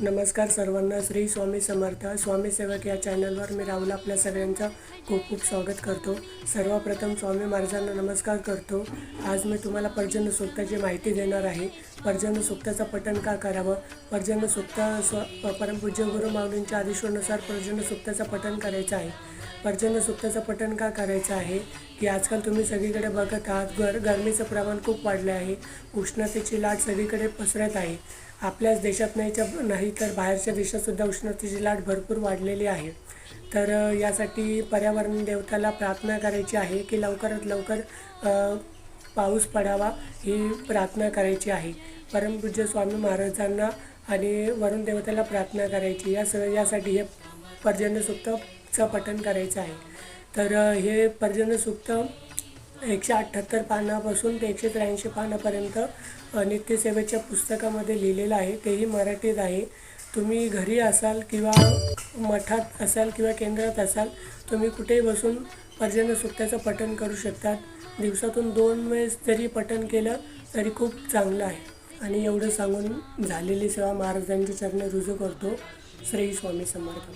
नमस्कार सर्वांना श्री स्वामी समर्थ स्वामी सेवक या चॅनलवर मी राहुल आपल्या सगळ्यांचं खूप खूप स्वागत करतो. सर्वप्रथम स्वामी महाराजांना नमस्कार करतो. आज मी तुम्हाला पर्जन्य सूक्ताची माहिती देणार आहे. पर्जन्य सूक्ताचं पठण का करावं? पर्जन्य सुक्त स्व परमपूज्य गुरु माऊलींच्या आदेशानुसार पर्जन्य सूक्ताचं पठण करायचं आहे. पर्जन्य सूक्ताचं पठण का करायचं आहे? की आजकाल तुम्ही सगळीकडे बघत आहात गर गरमीचं प्रमाण खूप वाढलं आहे उष्णतेची लाट सगळीकडे पसरत आहे. आपल्याच देशात नाहीच्या नाही तर बाहेरच्या देशातसुद्धा उष्णतेची लाट भरपूर वाढलेली आहे. तर यासाठी पर्यावरण देवताला प्रार्थना करायची आहे की लवकरात लवकर पाऊस पडावा ही प्रार्थना करायची आहे. परमपूज्य स्वामी महाराजांना आणि वरुण देवतेला प्रार्थना करायची. या स यासाठी हे पर्जन्य सूक्तचं करायचं आहे. तर हे पर्जन्य सूक्त एकशे अठ्ठ्याहत्तर पानापासून ते एकशे त्र्याऐंशी पानापर्यंत नित्यसेवेच्या पुस्तकामध्ये लिहिलेलं आहे. तेही मराठीत आहे. तुम्ही घरी असाल किंवा मठात असाल किंवा केंद्रात असाल तुम्ही कुठेही बसून पर्जन्य पठन करू शकतात. दिवसातून दोन वेळेस जरी पठन केलं तरी खूप चांगलं आहे. आणि एवढं सांगून झालेली सेवा महाराजांच्या चरणी रुजू करतो. श्री स्वामी समर्थ.